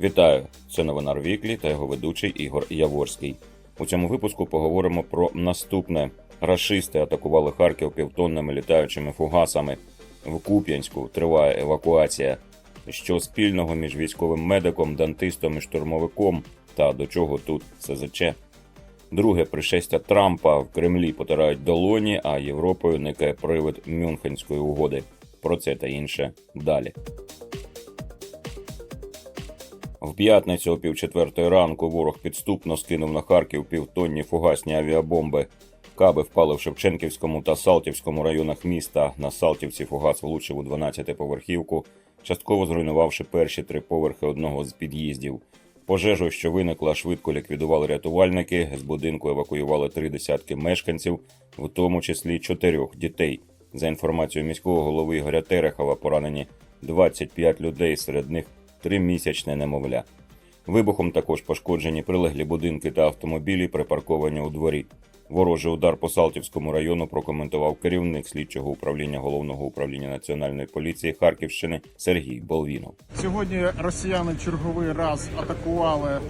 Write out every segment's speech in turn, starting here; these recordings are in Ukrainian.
Вітаю! Це новина Рвіклі та його ведучий Ігор Яворський. У цьому випуску поговоримо про наступне: рашисти атакували Харків півтонними літаючими фугасами. В Куп'янську триває евакуація. Що спільного між військовим медиком, дантистом і штурмовиком, та до чого тут СЗЧ? Друге пришестя Трампа в Кремлі потирають долоні, а Європою никає привид Мюнхенської угоди. Про це та інше далі. В п'ятницю о півчетвертої ранку ворог підступно скинув на Харків півтонні фугасні авіабомби. Каби впали в Шевченківському та Салтівському районах міста. На Салтівці фугас влучив у 12-поверхівку, частково зруйнувавши перші три поверхи одного з під'їздів. Пожежу, що виникла, швидко ліквідували рятувальники. З будинку евакуювали три десятки мешканців, в тому числі чотирьох дітей. За інформацією міського голови Ігоря Терехова, поранені 25 людей, серед них тримісячне немовля. Вибухом також пошкоджені прилеглі будинки та автомобілі, припарковані у дворі. Ворожий удар по Салтівському району прокоментував керівник слідчого управління головного управління національної поліції Харківщини Сергій Болвінов. Сьогодні росіяни черговий раз атакували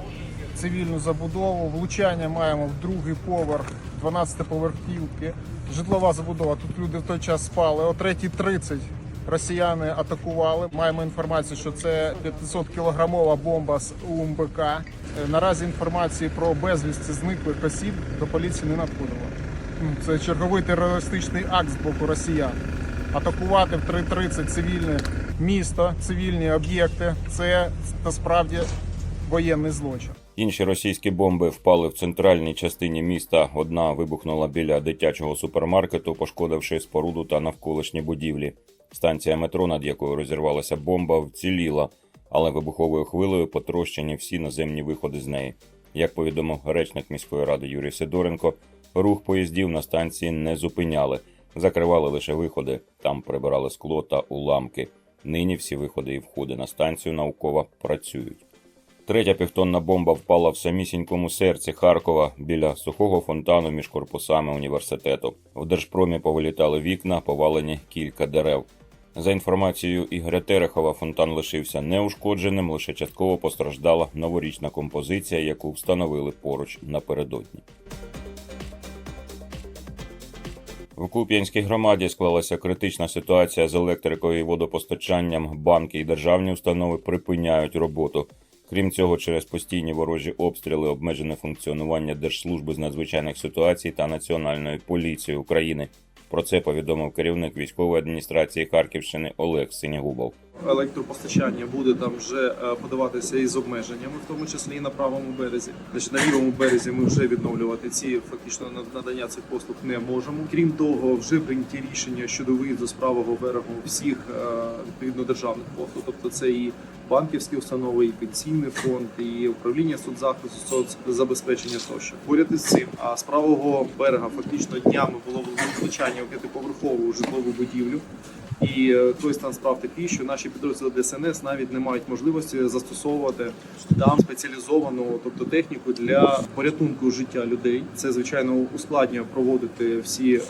цивільну забудову. Влучання маємо в другий поверх 12-поверхівки. Житлова забудова. Тут люди в той час спали. О 3.30 росіяни атакували. Маємо інформацію, що це 500 кілограмова бомба з УМБК. Е, Наразі інформації про безвісті зниклих осіб до поліції не надходило. Це черговий терористичний акт з боку росіян. Атакувати в 3.30 цивільне місто, цивільні об'єкти це насправді воєнний злочин. Інші російські бомби впали в центральній частині міста. Одна вибухнула біля дитячого супермаркету, пошкодивши споруду та навколишні будівлі. Станція метро, над якою розірвалася бомба, вціліла, але вибуховою хвилею потрощені всі наземні виходи з неї. Як повідомив речник міської ради Юрій Сидоренко, рух поїздів на станції не зупиняли, закривали лише виходи. Там прибирали скло та уламки. Нині всі виходи і входи на станцію наукова працюють. Третя півтонна бомба впала в самісінькому серці Харкова біля сухого фонтану між корпусами університету. В Держпромі повилітали вікна, повалені кілька дерев. За інформацією Ігоря Терехова, фонтан лишився неушкодженим, лише частково постраждала новорічна композиція, яку встановили поруч напередодні. В Куп'янській громаді склалася критична ситуація з електрикою і водопостачанням. Банки і державні установи припиняють роботу. Крім цього, через постійні ворожі обстріли обмежене функціонування Держслужби з надзвичайних ситуацій та Національної поліції України. Про це повідомив керівник військової адміністрації Харківщини Олег Синягубов. Електропостачання буде там вже е, подаватися із обмеженнями, в тому числі і на правому березі. Значить, на лівому березі ми вже відновлювати ці фактично надання цих послуг не можемо. Крім того, вже прийняті рішення щодо виїзду з правого берегу всіх е, відповідно державних послуг, тобто це і банківські установи, і пенсійний фонд, і управління соцзахисту, соцзабезпечення тощо. Поряд із цим, а з правого берега фактично днями було влучання у п'ятиповерхову житлову будівлю. І е, той стан справ такий, що наші підрозділи ДСНС навіть не мають можливості застосовувати там спеціалізовану, тобто техніку для порятунку життя людей. Це звичайно ускладнює проводити всі, е,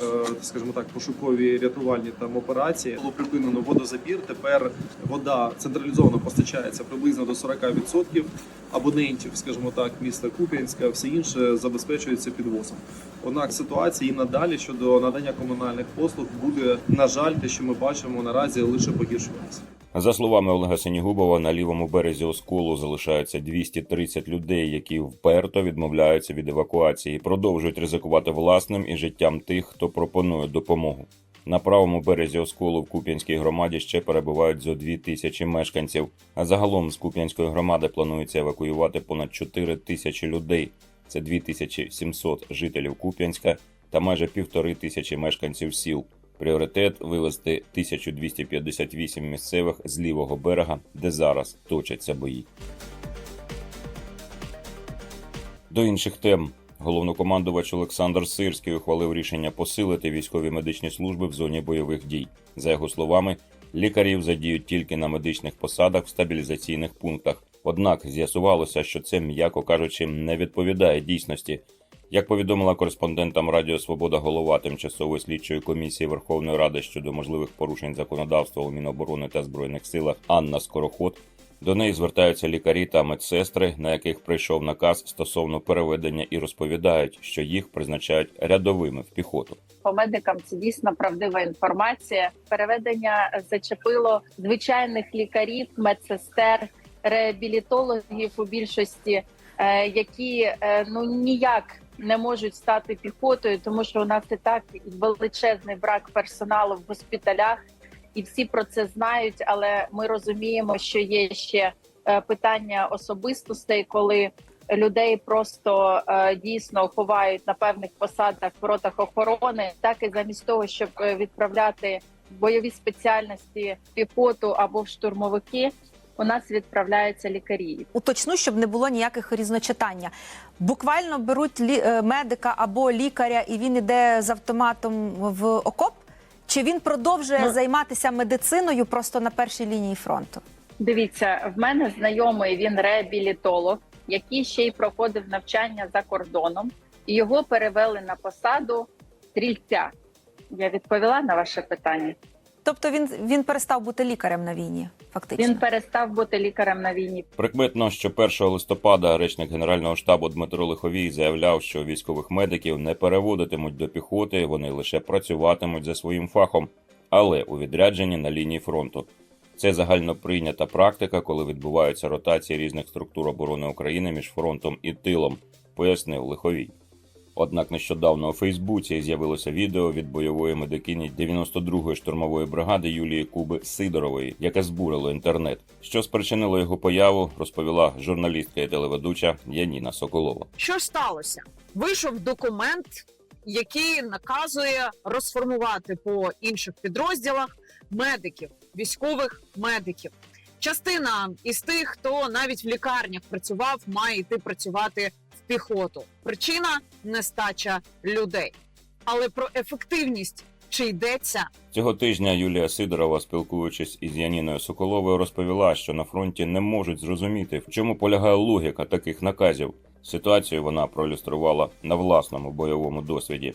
скажімо так, пошукові рятувальні там операції. Було припинено водозабір. Тепер вода централізовано постачається приблизно до 40% абонентів, скажімо так, міста Куп'янська, все інше забезпечується підвозом. Однак ситуація і надалі щодо надання комунальних послуг буде, на жаль, те, що ми бачимо наразі, лише погіршуватися. За словами Олега Синігубова, на лівому березі осколу залишаються 230 людей, які вперто відмовляються від евакуації, і продовжують ризикувати власним і життям тих, хто пропонує допомогу. На правому березі осколу в Куп'янській громаді ще перебувають зо 2 тисячі мешканців. А загалом з Куп'янської громади планується евакуювати понад 4 тисячі людей. Це 2700 жителів Куп'янська та майже півтори тисячі мешканців сіл. Пріоритет вивести 1258 місцевих з лівого берега, де зараз точаться бої. До інших тем. Головнокомандувач Олександр Сирський ухвалив рішення посилити військові медичні служби в зоні бойових дій. За його словами, лікарів задіють тільки на медичних посадах в стабілізаційних пунктах. Однак з'ясувалося, що це, м'яко кажучи, не відповідає дійсності. Як повідомила кореспондентам Радіо Свобода голова тимчасової слідчої комісії Верховної Ради щодо можливих порушень законодавства у Міноборони та Збройних силах Анна Скороход, До неї звертаються лікарі та медсестри, на яких прийшов наказ стосовно переведення, і розповідають, що їх призначають рядовими в піхоту. по медикам це дійсно правдива інформація. Переведення зачепило звичайних лікарів, медсестер, реабілітологів у більшості, е, які е, ну ніяк не можуть стати піхотою, тому що у нас і так величезний брак персоналу в госпіталях, і всі про це знають. Але ми розуміємо, що є ще е, питання особистостей, коли людей просто дійсно ховають на певних посадах в ротах охорони, так і замість того, щоб відправляти бойові спеціальності піхоту або в штурмовики, у нас відправляються лікарі. Уточну, щоб не було ніяких різночитання. Буквально беруть лі- е, медика або лікаря, і він іде з автоматом в окоп. Чи він продовжує Ну- займатися медициною просто на першій лінії фронту? Дивіться, в мене знайомий він реабілітолог, який ще й проходив навчання за кордоном, і його перевели на посаду стрільця. Я відповіла на ваше питання. Тобто він, він перестав бути лікарем на війні, фактично. Він перестав бути лікарем на війні. Прикметно, що 1 листопада речник Генерального штабу Дмитро Лиховій заявляв, що військових медиків не переводитимуть до піхоти, вони лише працюватимуть за своїм фахом, але у відрядженні на лінії фронту. Це загально прийнята практика, коли відбуваються ротації різних структур оборони України між фронтом і тилом, пояснив Лиховій. Однак нещодавно у Фейсбуці з'явилося відео від бойової медикині 92-ї штурмової бригади Юлії Куби Сидорової, яке збурило інтернет. Що спричинило його появу, розповіла журналістка і телеведуча Яніна Соколова. Що сталося? Вийшов документ, який наказує розформувати по інших підрозділах медиків, військових медиків. Частина із тих, хто навіть в лікарнях працював, має йти працювати піхоту. Причина нестача людей. Але про ефективність чи йдеться Цього тижня Юлія Сидорова, спілкуючись із Яніною Соколовою, розповіла, що на фронті не можуть зрозуміти, в чому полягає логіка таких наказів. Ситуацію вона проілюструвала на власному бойовому досвіді.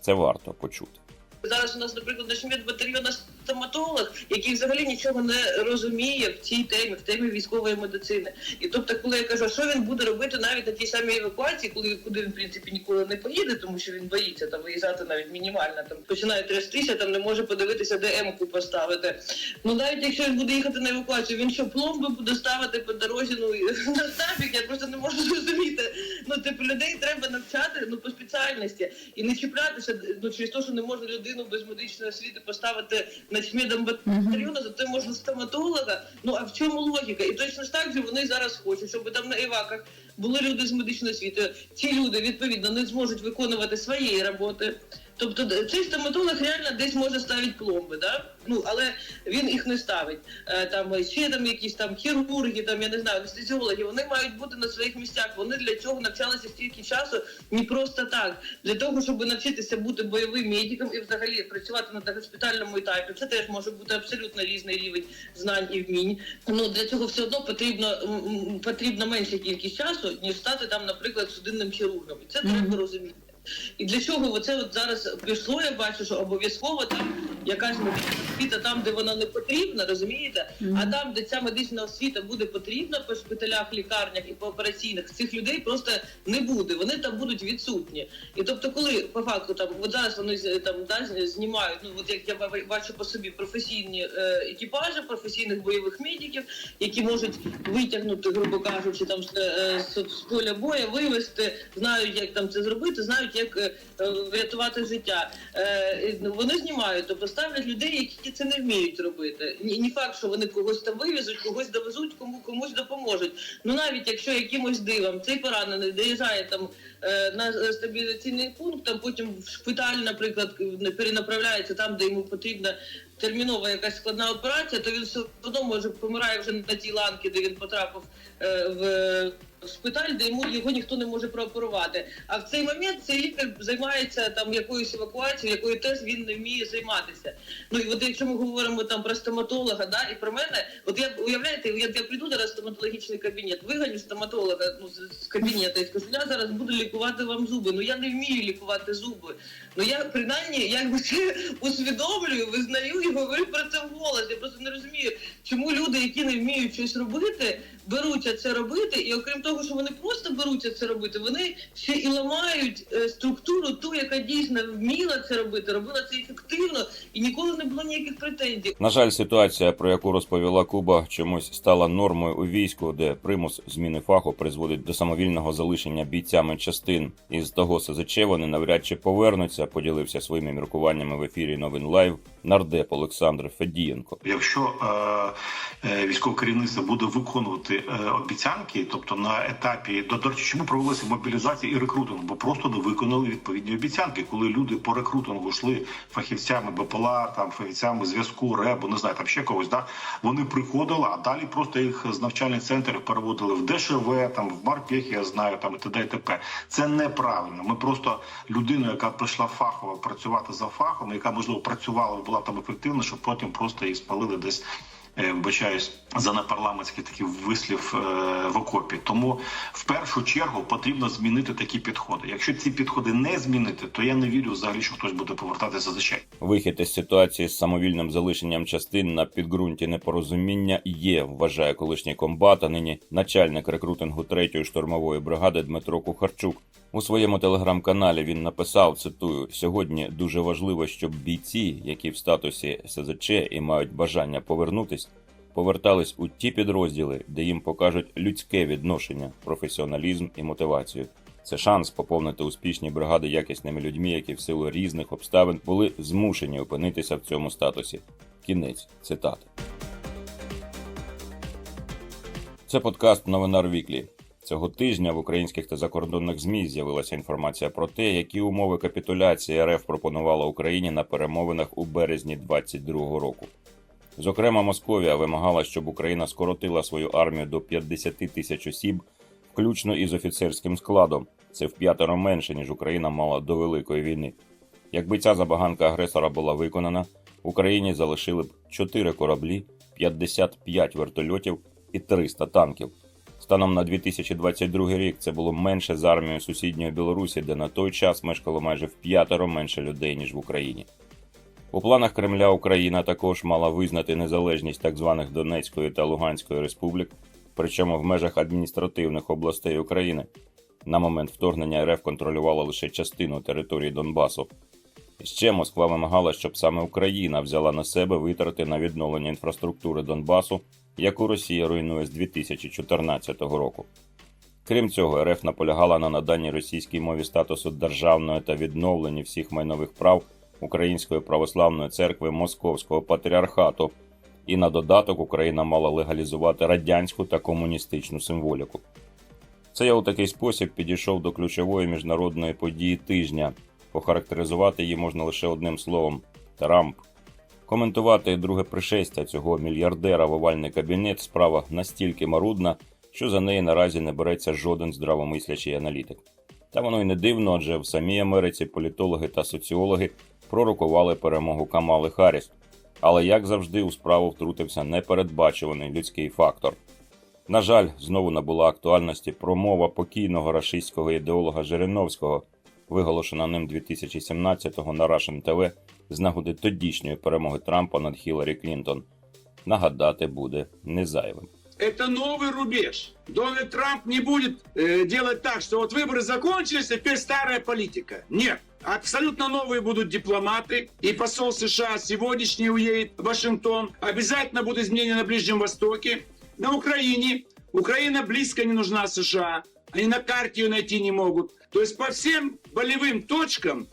Це варто почути. Зараз у нас, наприклад, начмет батальйона стоматолог, який взагалі нічого не розуміє в цій темі, в темі військової медицини. І тобто, коли я кажу, що він буде робити навіть на тій самій евакуації, коли куди він в принципі ніколи не поїде, тому що він боїться там виїжджати навіть мінімально, там починає трястися, там не може подивитися, де М-ку поставити. Ну навіть якщо він буде їхати на евакуацію, він що пломби буде ставити по дорозі, ну на нафіг, я просто не можу зрозуміти. Ну, типу, людей треба навчати ну по спеціальності і не чіплятися ну через те, що не можна людину без медичної освіти поставити на начмедом батальйону, зато можна стоматолога. Ну а в чому логіка? І точно ж так же вони зараз хочуть, щоб там на іваках були люди з медичною освітою. Ці люди відповідно не зможуть виконувати своєї роботи. Тобто цей стоматолог реально десь може ставити пломби, да? ну але він їх не ставить. Е, Там ще там якісь там хірурги, там я не знаю, анестезіологи, вони мають бути на своїх місцях. Вони для цього навчалися стільки часу не просто так. Для того, щоб навчитися бути бойовим медиком і взагалі працювати на госпітальному етапі, це теж може бути абсолютно різний рівень знань і вмінь. Ну для цього все одно потрібно м, менша кількість часу, ніж стати там, наприклад, судинним хірургом. І це треба розуміти. І для чого оце от зараз пішло, я бачу, що обов'язково там якась медична освіта там, де вона не потрібна, розумієте? А там, де ця медична освіта буде потрібна по шпиталях, лікарнях і по операційних, цих людей просто не буде. Вони там будуть відсутні. І тобто, коли по факту там от зараз вони там да, знімають, ну от як я бачу по собі професійні е, екіпажі, професійних бойових медиків, які можуть витягнути, грубо кажучи, там з, е, поля боя, вивести, знають, як там це зробити, знають, як е, е, врятувати життя. Е, ну, вони знімають, тобто ставлять людей, які це не вміють робити. Ні, факт, що вони когось там вивезуть, когось довезуть, кому комусь допоможуть. Ну навіть якщо якимось дивом цей поранений доїжджає там на стабілізаційний пункт, там потім в шпиталь, наприклад, перенаправляється там, де йому потрібна термінова якась складна операція, то він все одно може помирає вже на тій ланці, де він потрапив е, в. шпиталь, де йому його ніхто не може прооперувати. А в цей момент цей лікар займається там якоюсь евакуацією, якою теж він не вміє займатися. Ну і от якщо ми говоримо там про стоматолога, да, і про мене, от я уявляєте, я, я прийду зараз в стоматологічний кабінет, виганю стоматолога ну, з, кабінету і скажу, я зараз буду лікувати вам зуби. Ну я не вмію лікувати зуби. Ну я принаймні якби це усвідомлюю, визнаю і говорю про це вголос. Я просто не розумію, чому люди, які не вміють щось робити, беруться це робити, і окрім того, що вони просто беруться це робити, вони ще і ламають е, структуру, ту, яка дійсно вміла це робити, робила це ефективно, і ніколи не було ніяких претензій. На жаль, ситуація, про яку розповіла Куба, чомусь стала нормою у війську, де примус зміни фаху призводить до самовільного залишення бійцями частин. Із того СЗЧ вони навряд чи повернуться. Поділився своїми міркуваннями в ефірі Новин Лайв нардеп Олександр Федієнко. Якщо е, е, військове керівництво буде виконувати е, обіцянки, тобто на етапі до, речі, чому провелася мобілізація і рекрутинг? Бо просто не виконали відповідні обіцянки, коли люди по рекрутингу йшли фахівцями БПЛА, там фахівцями зв'язку, РЕБу, не знаю, там ще когось. Да вони приходили, а далі просто їх з навчальних центрів переводили в ДШВ, там в Марпехі, я знаю, там і т.д. і т.п. Це неправильно. Ми просто людину, яка прийшла фахово працювати за фахом, яка можливо працювала була там ефективна, щоб потім просто її спалили десь. Е, Вибачаюсь за непарламентський такий вислів е, в окопі. Тому в першу чергу потрібно змінити такі підходи. Якщо ці підходи не змінити, то я не вірю взагалі, що хтось буде повертатися за чай. Вихід із ситуації з самовільним залишенням частин на підґрунті непорозуміння є, вважає колишній комбат, а нині начальник рекрутингу 3-ї штурмової бригади Дмитро Кухарчук. У своєму телеграм-каналі він написав: цитую: сьогодні дуже важливо, щоб бійці, які в статусі СЗЧ і мають бажання повернутись, повертались у ті підрозділи, де їм покажуть людське відношення, професіоналізм і мотивацію. Це шанс поповнити успішні бригади якісними людьми, які в силу різних обставин були змушені опинитися в цьому статусі. Кінець цитати. Це подкаст Новинар Віклі. Цього тижня в українських та закордонних ЗМІ з'явилася інформація про те, які умови капітуляції РФ пропонувала Україні на перемовинах у березні 2022 року. Зокрема, Московія вимагала, щоб Україна скоротила свою армію до 50 тисяч осіб, включно із офіцерським складом. Це в п'ятеро менше, ніж Україна мала до Великої війни. Якби ця забаганка агресора була виконана, Україні залишили б 4 кораблі, 55 вертольотів і 300 танків. Станом на 2022 рік це було менше з армією сусідньої Білорусі, де на той час мешкало майже в п'ятеро менше людей, ніж в Україні. У планах Кремля Україна також мала визнати незалежність так званих Донецької та Луганської республік, причому в межах адміністративних областей України. На момент вторгнення РФ контролювала лише частину території Донбасу. Ще Москва вимагала, щоб саме Україна взяла на себе витрати на відновлення інфраструктури Донбасу, яку Росія руйнує з 2014 року. Крім цього, РФ наполягала на наданні російській мові статусу державної та відновленні всіх майнових прав Української православної церкви Московського патріархату, і на додаток Україна мала легалізувати радянську та комуністичну символіку. Це я у такий спосіб підійшов до ключової міжнародної події тижня. Охарактеризувати її можна лише одним словом Трамп. Коментувати друге пришестя цього мільярдера в овальний кабінет справа настільки марудна, що за неї наразі не береться жоден здравомислячий аналітик. Та воно й не дивно, адже в самій Америці політологи та соціологи пророкували перемогу Камали Харріс. Але як завжди у справу втрутився непередбачуваний людський фактор. На жаль, знову набула актуальності промова покійного рашистського ідеолога Жириновського, виголошена ним 2017-го на Russian TV з нагоди тодішньої перемоги Трампа над Хіларі Клінтон. Нагадати буде не зайвим. Это новый рубеж. Дональд Трамп не будет э, делать так, что вот выборы закончились, а теперь старая политика. Нет. Абсолютно новые будут дипломаты. И посол США сегодняшний уедет в Вашингтон. Обязательно будут изменения на Ближнем Востоке. На Украине. Украина близко не нужна США. Они на карте ее найти не могут. То есть по всем болевым точкам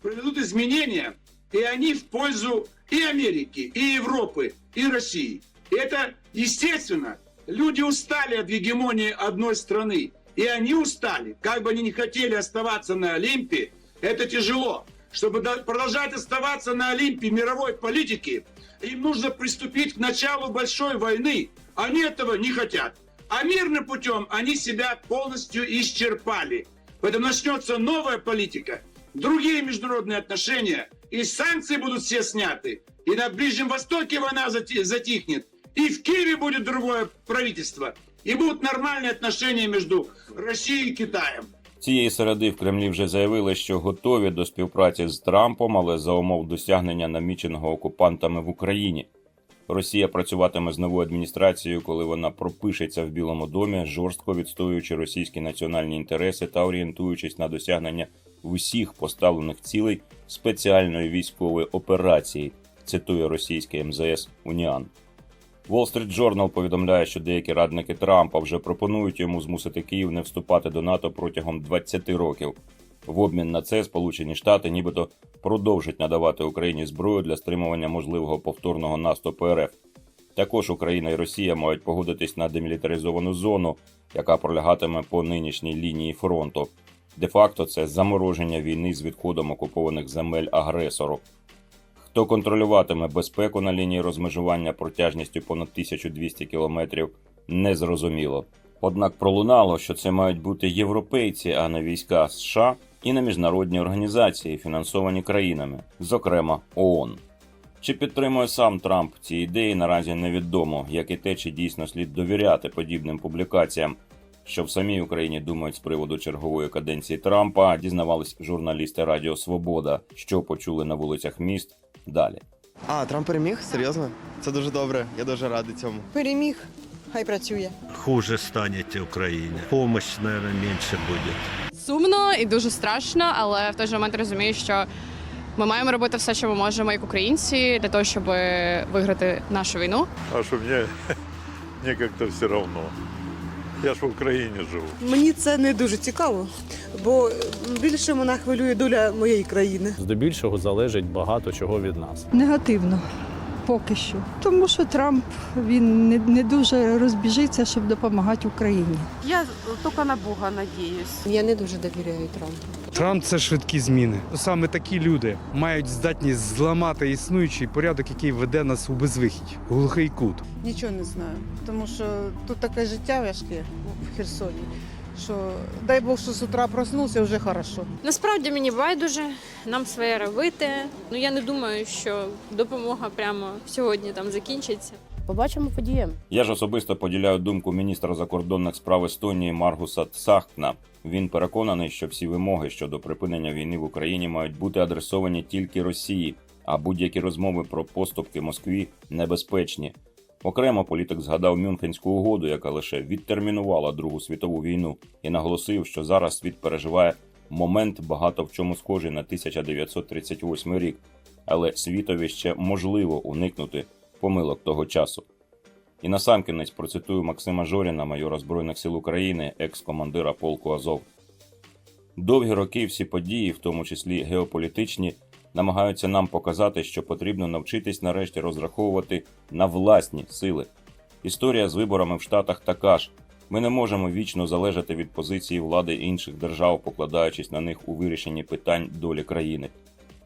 проведут изменения. И они в пользу и Америки, и Европы, и России. И это естественно. Люди устали от гегемонии одной страны. И они устали. Как бы они ни хотели оставаться на Олимпе, это тяжело. Чтобы до- продолжать оставаться на Олимпе мировой политики, им нужно приступить к началу большой войны. Они этого не хотят. А мирным путем они себя полностью исчерпали. Поэтому начнется новая политика, другие международные отношения, и санкции будут все сняты. И на Ближнем Востоке война зати- затихнет, и в Киеве будет другое правительство, и будут нормальные отношения между Россией и Китаем. Цієї середи в Кремлі вже заявили, що готові до співпраці з Трампом, але за умов досягнення наміченого окупантами в Україні. Росія працюватиме з новою адміністрацією, коли вона пропишеться в Білому домі, жорстко відстоюючи російські національні інтереси та орієнтуючись на досягнення усіх поставлених цілей спеціальної військової операції, цитує російське МЗС Уніан. Wall Street Journal повідомляє, що деякі радники Трампа вже пропонують йому змусити Київ не вступати до НАТО протягом 20 років. В обмін на це Сполучені Штати нібито продовжать надавати Україні зброю для стримування можливого повторного наступу РФ. Також Україна і Росія мають погодитись на демілітаризовану зону, яка пролягатиме по нинішній лінії фронту. Де-факто це замороження війни з відходом окупованих земель агресору. Хто контролюватиме безпеку на лінії розмежування протяжністю понад 1200 кілометрів, незрозуміло. Однак пролунало, що це мають бути європейці, а не війська США і не міжнародні організації, фінансовані країнами, зокрема ООН. Чи підтримує сам Трамп ці ідеї, наразі невідомо, як і те, чи дійсно слід довіряти подібним публікаціям. Що в самій Україні думають з приводу чергової каденції Трампа, дізнавались журналісти Радіо Свобода, що почули на вулицях міст. Далі. А, Трамп переміг? Серйозно? Це дуже добре. Я дуже радий цьому. Переміг, хай працює. хуже станете Україні. Помощь, наверное, менше буде. Сумно і дуже страшно, але в той же момент розумію, що ми маємо робити все, що ми можемо, як українці, для того, щоб виграти нашу війну. А що мені, мені як-то все одно. Я ж в Україні живу. Мені це не дуже цікаво, бо більше мене хвилює доля моєї країни. Здебільшого залежить багато чого від нас. Негативно. Поки що. Тому що Трамп він не, не дуже розбіжиться, щоб допомагати Україні. Я тільки на Бога надіюсь. Я не дуже довіряю Трампу. Трамп це швидкі зміни. Саме такі люди мають здатність зламати існуючий порядок, який веде нас у безвихідь, у глухий кут. Нічого не знаю, тому що тут таке життя важке в Херсоні. Що дай Бог, що з утра проснувся, вже хорошо. Насправді мені байдуже, нам своє робити. Ну я не думаю, що допомога прямо сьогодні там закінчиться. Побачимо подіємо. Я ж особисто поділяю думку міністра закордонних справ Естонії Маргуса Цахкна. Він переконаний, що всі вимоги щодо припинення війни в Україні мають бути адресовані тільки Росії, а будь-які розмови про поступки Москві небезпечні. Окремо політик згадав Мюнхенську угоду, яка лише відтермінувала Другу світову війну, і наголосив, що зараз світ переживає момент багато в чому схожий на 1938 рік, але світові ще можливо уникнути помилок того часу. І насамкінець процитую Максима Жоріна, майора Збройних сил України, екс-командира полку Азов. Довгі роки всі події, в тому числі геополітичні, намагаються нам показати, що потрібно навчитись нарешті розраховувати на власні сили. Історія з виборами в Штатах така ж. Ми не можемо вічно залежати від позиції влади інших держав, покладаючись на них у вирішенні питань долі країни.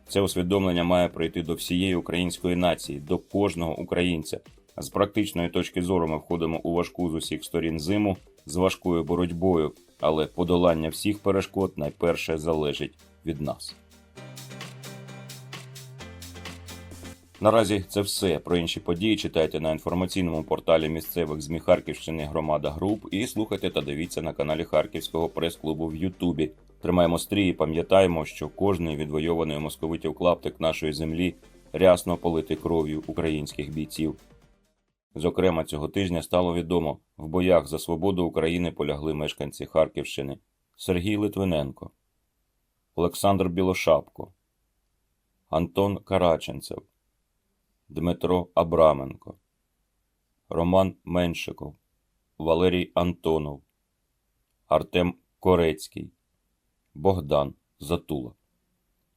Це усвідомлення має прийти до всієї української нації, до кожного українця. З практичної точки зору ми входимо у важку з усіх сторін зиму з важкою боротьбою, але подолання всіх перешкод найперше залежить від нас. Наразі це все. Про інші події читайте на інформаційному порталі місцевих ЗМІ Харківщини Громада Груп і слухайте та дивіться на каналі Харківського прес-клубу в Ютубі. Тримаємо стрій і пам'ятаємо, що кожний відвойований у московитів клаптик нашої землі рясно политий кров'ю українських бійців. Зокрема, цього тижня стало відомо, в боях за свободу України полягли мешканці Харківщини Сергій Литвиненко, Олександр Білошапко, Антон Караченцев, Дмитро Абраменко, Роман Меншиков, Валерій Антонов, Артем Корецький, Богдан Затула.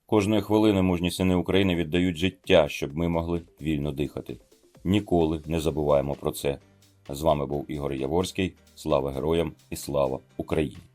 Кожної хвилини мужні сини України віддають життя, щоб ми могли вільно дихати. Ніколи не забуваємо про це. З вами був Ігор Яворський. Слава героям і слава Україні!